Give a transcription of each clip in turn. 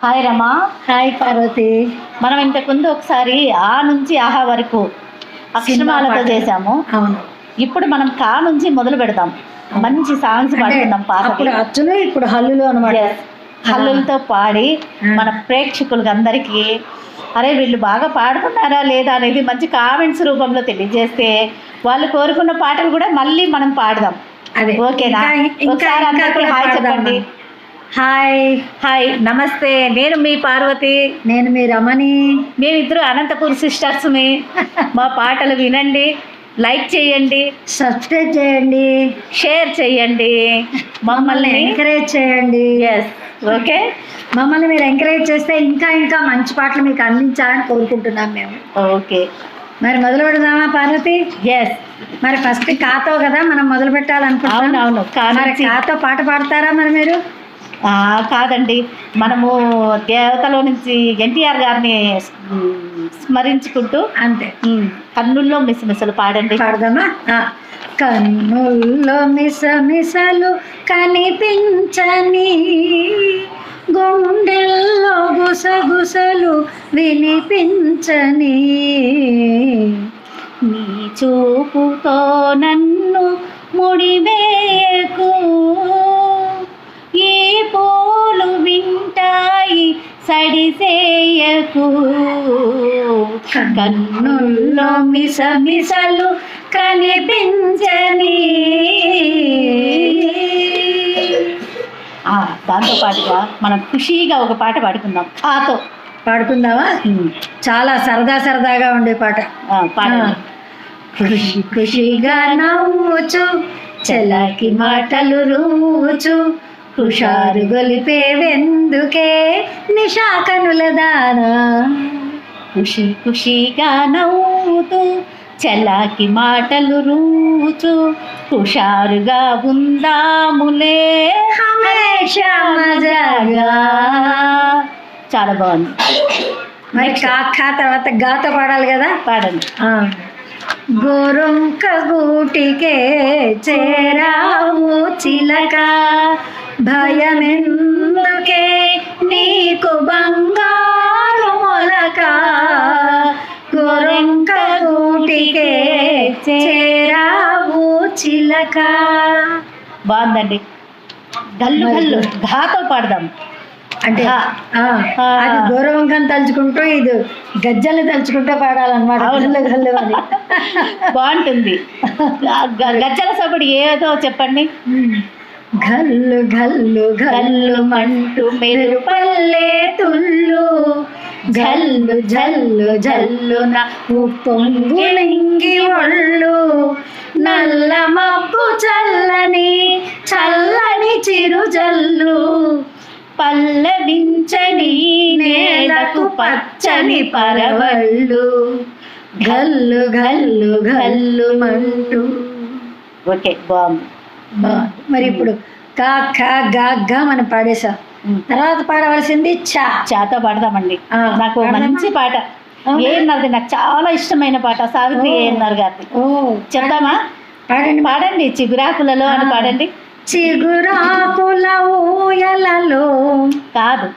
Hi రమా. Hi Parvati. మనం ఇంతకుముందు ఒకసారి ఆ నుంచి ఆహా వరకు అక్షరమాలతో. చేసాము అవును. ఇప్పుడు మనం కా నుంచి మొదలు పెడదాం మంచి సాంగ్స్ పాడుకుందాం పాటలు అచ్చులు ఇప్పుడు హల్లులు అనమాట. హల్లులతో పాడి. మన ప్రేక్షకులకి అందరికీ అరే వీళ్ళు బాగా పాడుతున్నారా లేదా? అనేది మంచి కామెంట్స్ రూపంలో తెలియజేస్తే వాళ్ళు కోరుకున్న పాటలు కూడా మళ్ళీ మనం పాడదాం. అదే. ఓకేనా? ఒకసారి అందరికీ హాయ్ చెప్పండి. హాయ్. హాయ్. నమస్తే. నేను మీ పార్వతి. నేను మీ రమణి. మేమిద్దరు అనంతపూర్ సిస్టర్స్ మీ మా పాటలు వినండి లైక్ చేయండి సబ్స్క్రైబ్ చేయండి. షేర్ చేయండి. మమ్మల్ని ఎంకరేజ్ చేయండి. Yes okay? మమ్మల్ని మీరు ఎంకరేజ్ చేస్తే ఇంకా ఇంకా మంచి పాటలు మీకు అందించాలని కోరుకుంటున్నాం మేము. ఓకే. మరి మొదలు పెడదామా పార్వతి? ఎస్ మరి ఫస్ట్ కాతో కదా మనం మొదలు పెట్టాలనుకుంటున్నాం కానీ కాతో పాట పాడతారా మరి మీరు? కాదండి. మనము దేవతలో నుంచి ఎన్టీఆర్ గారిని స్మరించుకుంటూ అంతే. కన్నుల్లో మిసమిసలు పాడండి. పాడదామా. కన్నుల్లో మిస మిసలు కనిపించని గుండెల్లో గుసగుసలు వినిపించని నీ చూపుతో నన్ను ముడివేయకు సడిసేయకు కన్నుల్లో మిస మిసలు కనిపించని. దాంతో పాటుగా మనం ఖుషీగా ఒక పాట పాడుకుందాం. కాతో పాడుకుందామా? చాలా సరదా సరదాగా ఉండే పాట. పాడండి. ఖుషి ఖుషిగా నవ్వుచు చలాకి మాటలు రూచు హుషారు గొలిపేవెందుకే నిషాకనుల దానా ఖుషి ఖుషిగా నవ్వుతూ చలాకి మాటలు రూచు. హుషారుగా ఉందాములే. చాలా బాగుంది. మరి కాకా తర్వాత గాతో పాడాలి కదా? పాడండి. గోరొంక గూటికే చేరావు చిలక. భయమెందుకే నీకు బంగారు మొలక? గోరొంక గూటికే చేరావు చిలక. బాగుందండి. గల్లు గల్లు ఘాతో పాడదాం. అంటే అది గౌరవంకం తలుచుకుంటూ ఇది గజ్జల్ని తలుచుకుంటూ పాడాలన్నమాట. అని. బాగుంటుంది. గజ్జల సబడి ఏదో చెప్పండి. గల్లు గల్లు గల్లు మంటూ మెరుపు పల్లె తుళ్ళు జల్లు జల్లు జల్లు నా పొంగులింగి ఒళ్ళు. నల్ల మబ్బు చల్లని చల్లని చిరు జల్లు. పల్లవించని నేలకు పచ్చని పరవళ్ళు. గల్లు గల్లు గల్లు మంటూ. ఓకే బాగుంది. బాగుంది. మరి ఇప్పుడు కా ఖా గా గా మనం పాడేసాం. తర్వాత పాడవలసింది చా. చాతో పాడదామండి. నాకు? మంచి పాట? ఏఎన్ఆర్ది నాకు చాలా ఇష్టమైన పాట సావిత్రి. ఏఎన్ఆర్ గారిది. చెప్తామా? పాడండి. పాడండి చిగురాకులలో అని. పాడండి. చిగురాకుల ఊయలలో. కాదు.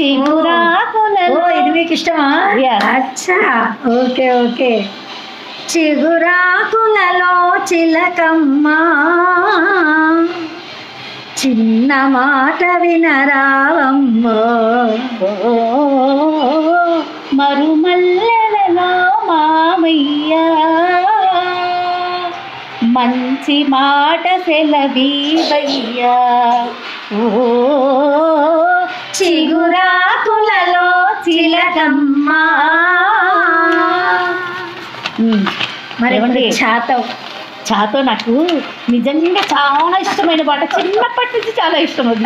చిగురాకులలో. ఇది మీకు ఇష్టమా. అచ్చా. Okay okay. చిగురాకులలో చిలకమ్మ. చిన్న మాట వినరావమ్మో ఓ, మరుమల్లెలలో మామయ్య. మంచి మాట సెలవీవయ్యా. ఓ చిగురాకులలో చిలకమ్మా. మరి చాతం. చాతో నాకు నిజంగా చాలా ఇష్టమైన పాట. చిన్నప్పటి నుంచి చాలా ఇష్టం అది.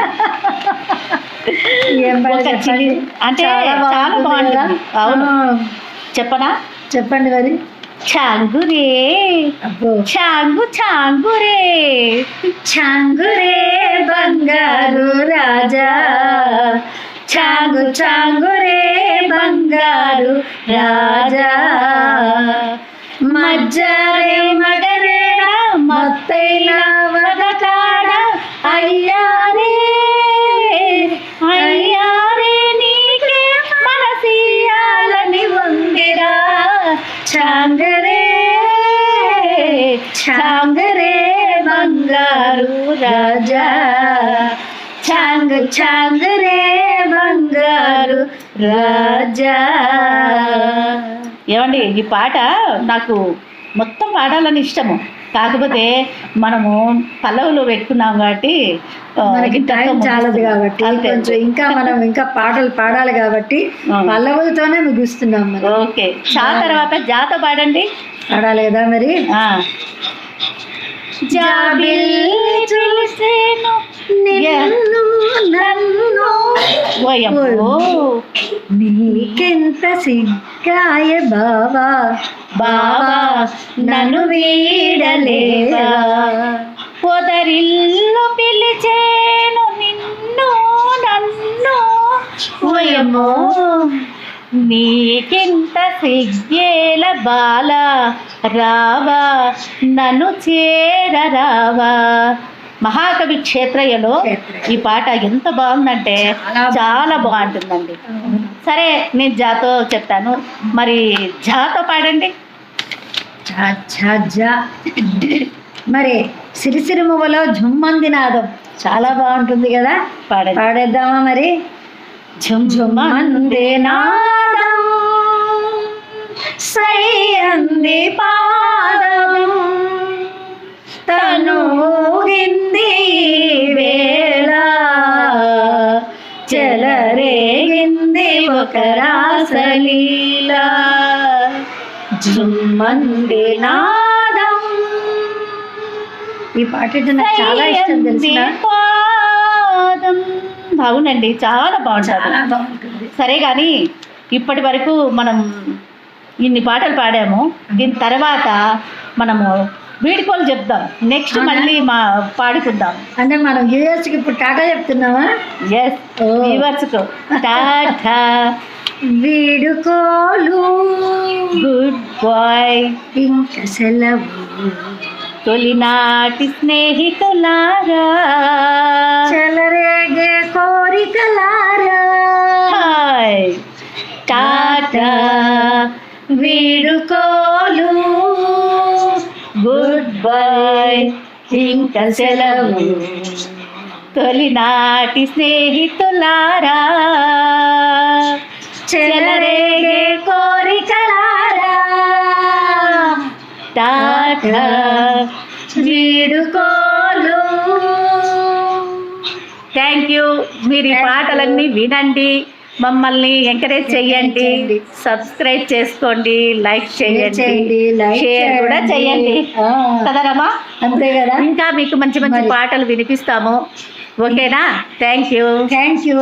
అంటే చాలా బాగుంటుంది? అవును. చెప్పనా? చెప్పండి మరి. చాంగురే అబ్బో. చాంగు చాంగురే చాంగురే బంగారు రాజా. చాంగు చాంగు రే బంగారు రాజా. మజ్జారే మగరేణ మత్తైల వదకాడ అయ్యారే అయ్యారే నీకే మనసియాలని ఉందిరా చాంగరే చాంగరే బంగారు రాజా. చాంగ్ చాంగ్ రే రాజా. ఏమండి ఈ పాట నాకు మొత్తం పాడాలని ఇష్టము. కాకపోతే మనము పల్లవులు పెట్టుకున్నాం కాబట్టి మనకి టైం చాలదు. కాబట్టి. కొంచెం ఇంకా మనం ఇంకా పాటలు పాడాలి కాబట్టి. పల్లవులతోనే ముగిస్తున్నాం మరి ఓకే. చా తర్వాత జాత పాడండి. పాడాలి కదా మరి చూసేను నిన్ను నీకెంత సిగ్గాయ బావా. బావా నన్ను వీడలేవా? పొదరిల్లు పిలిచేను నిన్ను నన్ను. ఓయమ్మో నీకెంత సిగ్గేల బాల. రావా నన్ను చేరరావా. మహాకవి క్షేత్రయ్యలో ఈ పాట ఎంత బాగుందంటే చాలా బాగుంటుందండి. సరే నేను జాతో చెప్తాను. మరి జాతో పాడండి. జా. మరి సిరిసిరి మువ్వలో జుమ్మంది నాదం. చాలా బాగుంటుంది కదా? పాడండి. పాడేద్దామా మరి? ఝుమ్ జుమ్మంది నాదం. సై అంది పాదం. తను ఊగింది వేళ. చెలరేగింది ఒక రాసలీలా జుమ్మంది నాదం. ఈ పాట అంటే నాకు చాలా ఇష్టం తెలిసిన? పాదం. అవునండి చాలా బాగుంటుంది. సరే కానీ ఇప్పటి వరకు మనం ఇన్ని పాటలు పాడాము. దీని తర్వాత మనము వీడుకోలు చెప్దాం. నెక్స్ట్? మళ్ళీ మా పాడుకుందాం. అంటే మనం యూఎస్కి ఇప్పుడు టాటా చెప్తున్నావా? ఎస్ ఓ. వ్యూవర్స్కు టాటా. వీడుకోలు గుడ్ బాయ్ ఇంక సెలవు. తొలినాటి స్నేహితులారా. చెలరేగే కోరికలారా. Hi tata. వీడుకోలు గుడ్ బై ఇంక సెలవు తొలినాటి స్నేహితులారా. చెలరేగే కోరికలారా. టాటా వీడుకోలు థ్యాంక్ యూ మీరు ఈ. పాటలన్నీ వినండి. మమ్మల్ని ఎంకరేజ్ చేయండి. సబ్స్క్రైబ్ చేసుకోండి లైక్ చేయండి. షేర్ కూడా చేయండి. కదరమ్మా అంతే కదా? ఇంకా మీకు మంచి మంచి. పాటలు వినిపిస్తాము. ఓకేనా? Thank you thank you